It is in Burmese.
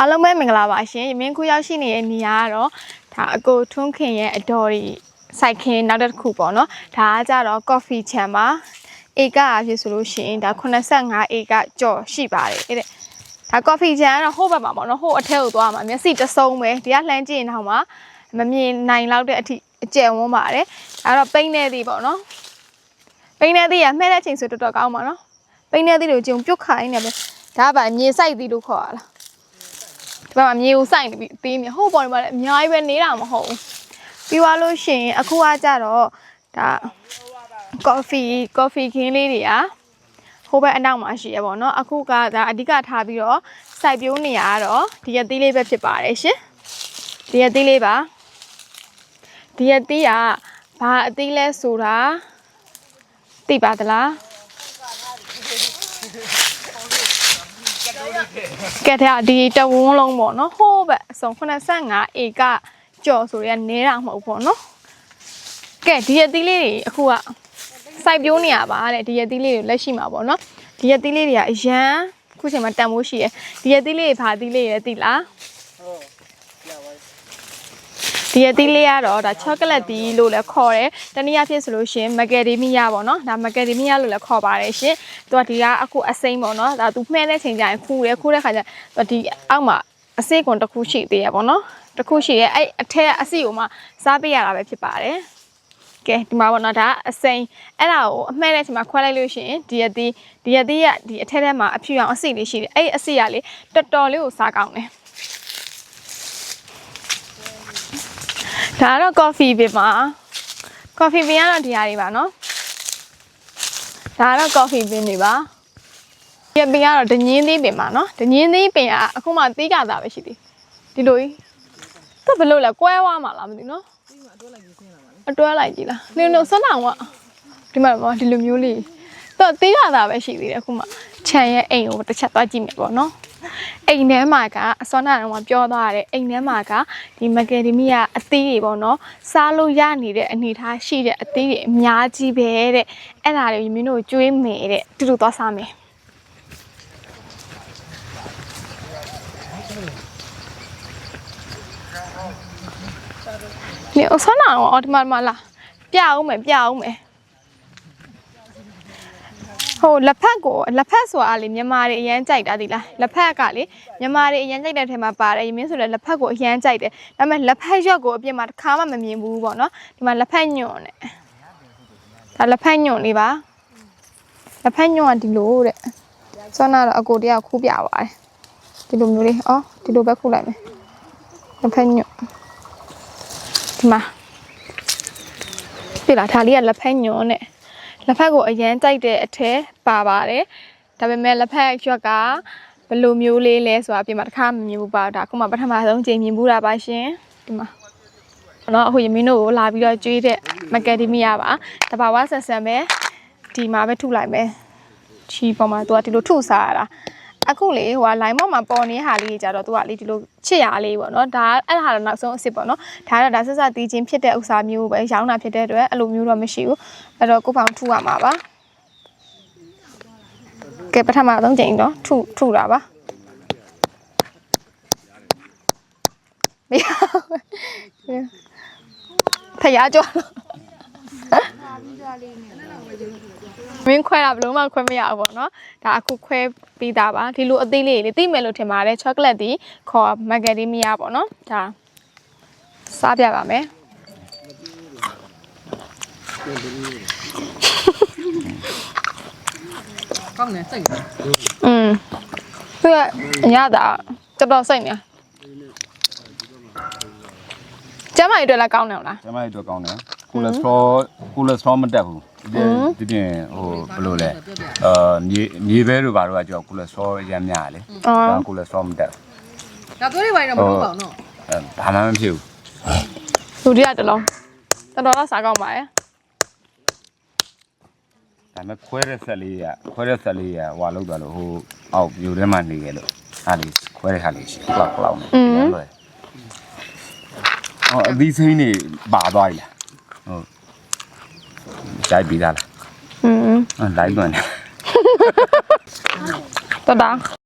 အားလုံးပဲမင်္ဂလာပါရှင်ရမင်းခုရောက်ရှိနေတဲ့နေရာကတော့ဒါအကိုထွန်းခင်ရဲ့အတော်ကြီးစိုက်ခင်းနောက်တစ်ခုပေါ့နော်ဒါကကြတော့ coffee ချန်ပါဧကအဖြစ်ဆိုလို့ရှိရင်ဒါ85ဧကကျော်ရှိပါတယ်တဲ့ဒါ coffee ချန်ကတော့ဟိုဘက်မှာပေါ့နော်ဟိုအထက်ကိုသွားမှာမျက်စိတစ်စုံပဲဒီကလှမ်းကြည့်ရင်တော့မှမမြင်နိုင်လောက်တဲ့အထိအကျယ်ဝန်းပါတယ်ဒါတော့ပိန်းနေသည်ပေါ့နော်ပိန်းနေသည်ကမှဲတဲ့ချိန်ဆိုတော်တော်ကောင်းပါနော်ပိန်းနေသည်ကိုကြုံပြုတ်ခိုင်းနေပဲဒါကဗာမြေစိုက်သည်လို့ခေါ်ရလား မမမြေကိုစိုက်ပြီးသေးမြေဟိုပေါ်နေမှာလည်းအများကြီးပဲနေတာမဟုတ်ဘူးပြီးွားလို့ရှိရင်အခုကကြတော့ဒါ coffee coffee ခင်းလေးတွေကဟိုဘက်အနောက်မှာရှိရပါတော့အခုကဒါအဓိကထားပြီးတော့စိုက်ပျိုးနေရတော့ဒီရက်သီးလေးပဲဖြစ်ပါတယ်ရှင်ဒီရက်သီးလေးပါဒီရက်သီးကဘာအသီးလဲဆိုတာသိပါသလား ကဲတဲ့ဒီတဝန်းလုံးပေါ့နော်ဟိုးဘက်အစုံ85ဧကကျော်ဆိုရနေတာမဟုတ်ပေါ့နော်ကဲဒီရသီးလေးတွေအခုကစိုက်ပျိုးနေရပါတဲ့ဒီရသီးလေးတွေလက်ရှိမှာပေါ့နော်ဒီရသီးလေးတွေကအရန်ခုချိန်မှာတန်မိုးရှိရယ်ဒီရသီးလေးတွေဘာသီးလေးတွေသိလား ဒီရသီးလေးကတော့ဒါချောကလက်သီးလို့လည်းခေါ်တယ်တနည်းအားဖြင့်ဆိုလို့ရှရင်မကယ်ဒမီယာပေါ့နော်ဒါမကယ်ဒမီယာလို့လည်းခေါ်ပါတယ်ရှင်သူကဒီကအခုအစိမ့်ပေါ့နော်ဒါသူမှဲတဲ့ချိန်ကျရင်ခူးတယ်ခူးတဲ့ခါကျသူဒီအောက်မှာအစိမ့်ကွန်တစ်ခုရှိသေးရပေါ့နော်တစ်ခုရှိရဲ့အဲ့အထက်အစီကိုမှစားပေးရတာပဲဖြစ်ပါတယ်ကဲဒီမှာပေါ့နော်ဒါအစိမ့်အဲ့ဒါကိုအမှဲတဲ့ချိန်မှာခွဲလိုက်လို့ရှိရင်ဒီရသီးဒီရသီးကဒီအထက်ထဲမှာအဖြူအောင်အစီလေးရှိတယ်အဲ့အစီကလေတော်တော်လေးကိုစားကောင်းတယ် ဒါကတော့ coffee ပဲမှာ coffee ပင်ကတော့ဒီဟာတွေပါနော်ဒါကတော့ coffee ပင်တွေပါဒီပင်ကတော့ဒညင်းသေးပင်ပါနော်ဒညင်းသေးပင်ကအခုမှသေးကြတာပဲရှိသေးဒီလိုကြီးသူဘယ်လိုလဲကွဲသွားမှာလားမသိဘူးနော်အတွဲလိုက်ကြည့်လားနင်တို့ဆွမ်းအောင်ကဒီမှာပေါ့ဒီလိုမျိုးလေးတော့သေးကြတာပဲရှိသေးတယ်အခုမှခြံရဲ့အိမ်ကိုတစ်ချက်သွားကြည့်မယ်ပေါ့နော် အိမ်ထဲမှာကအစောနာတော့ပြောသွားရတယ်အိမ်ထဲမှာကဒီမကယ်ဒမီကအသေးတွေပေါ့နော်စားလို့ရနေတဲ့အနေအထားရှိတဲ့အသေးတွေအများကြီးပဲတဲ့အဲ့ဒါတွေမင်းတို့ကျွေးမယ်တဲ့တူတူသွားစားမယ်နေအစောနာတော့အော်ဒီမှာဒီမှာလာပြအောင်မယ်ပြအောင်မယ် ဟိုလက်ဖက်ကိုလက်ဖက်ဆိုတာလေမြန်မာတွေအရန်ကြိုက်တာဒီလားလက်ဖက်ကလေမြန်မာတွေအရန်ကြိုက်တဲ့ထဲမှာပါတယ်ရမင်းဆိုလည်းလက်ဖက်ကိုအရန်ကြိုက်တယ်ဒါပေမဲ့လက်ဖက်ရွက်ကိုအပြင်မှာတစ်ခါမှမမြင်ဘူးပေါ့နော်ဒီမှာလက်ဖက်ညွန့်နဲ့ဒါလက်ဖက်ညွန့်လေးပါလက်ဖက်ညွန့်ကဒီလိုတဲ့စောနာတော့အကိုတယောက်ခူးပြပါတယ်ဒီလိုမျိုးလေးအော်ဒီလိုပဲခူးလိုက်မယ်လက်ဖက်ညွန့်ဒီမှာပြလာဒါလေးကလက်ဖက်ညွန့်နဲ့ လက်ဖက်ကိုအရန်ကြိုက်တဲ့အထက်ပါပါတယ်ဒါပေမဲ့လက်ဖက်ရွက်ကဘလိုမျိုးလေးလဲဆိုတာပြင်မှာတစ်ခါမမြင်ဘူးပါဒါခုမှပထမဆုံးချိန်မြင်ဘူးတာပါရှင်ဒီမှာနော်အခုယမင်းတို့ကိုလာပြီးတော့ကြွေးတဲ့မကယ်ဒမီယာပါတဘာဝဆန်ဆန်ပဲဒီမှာပဲထုလိုက်မယ်ချီပေါ်မှာသူကဒီလိုထုစားရတာ အခုလေဟိုက line ပေါ်မှာပေါ်နေဟာလေးကြီးကြတော့သူကလေဒီလိုချစ်ရလေးပေါ့နော်ဒါအဲ့ဒါတော့နောက်ဆုံးအစ်စ်ပေါ့နော်ဒါကတော့ဒါဆက်ဆက်တီးချင်းဖြစ်တဲ့ဥစ္စာမျိုးပဲရောင်းတာဖြစ်တဲ့အတွက်အဲ့လိုမျိုးတော့မရှိဘူးအဲ့တော့ကိုဖောင်ထုရမှာပါကဲပထမဆုံးချိန်တော့ထုထုတာပါမရဘူးဖျားကြော မင်းခွဲတာဘယ်လုံးမှခွဲမရဘူးပေါ့နော်ဒါအခုခွဲပြီးသားပါဒီလိုအသေးလေးလေးသိမယ်လို့ထင်ပါတယ်ချောကလက်ဒီခေါ်မဂရီမီယာပေါ့နော်ဒါစားပြပါမယ်ကောင်းတယ်စိတ်တယ်อืมသူကအရသာတော်တော်စိတ်နေကျမကြီးတွေ့လာကောင်းတယ်မလားကျမတို့ကောင်းတယ် ကိုလက်စထရောကိုလက်စထရောမတက်ဘူးဒီဒီပြင်ဟိုဘယ်လိုလဲအာမြေမြေဘဲတို့ဘာတို့ကကြောက်ကိုလက်စထရောရမ်းများလေအော်ဒါကိုလက်စထရောမတက်ဒါသွေးတွေပိုင်းတော့မလုပ်ပါဘူးနော်အဲဘာမှမဖြစ်ဘူးလူတွေကတလုံးတော်တော်တော့စားကောင်းပါရဲ့ဒါပေမဲ့ခွဲတဲ့ဆက်လေးကခွဲတဲ့ဆက်လေးကဟွာလောက်သွားလို့ဟိုအောက်မြို့ထဲမှာနေရလို့အားလေးခွဲတဲ့ဟာလေးရှိကွာကလောက်နေတယ်လွယ်ဟောအသီးစိမ့်နေပါသွားပြီလား ဟုတ်ကြိုက်ပြီးသားလားอืมအဲလိုက်လွန်တယ်တော်တော်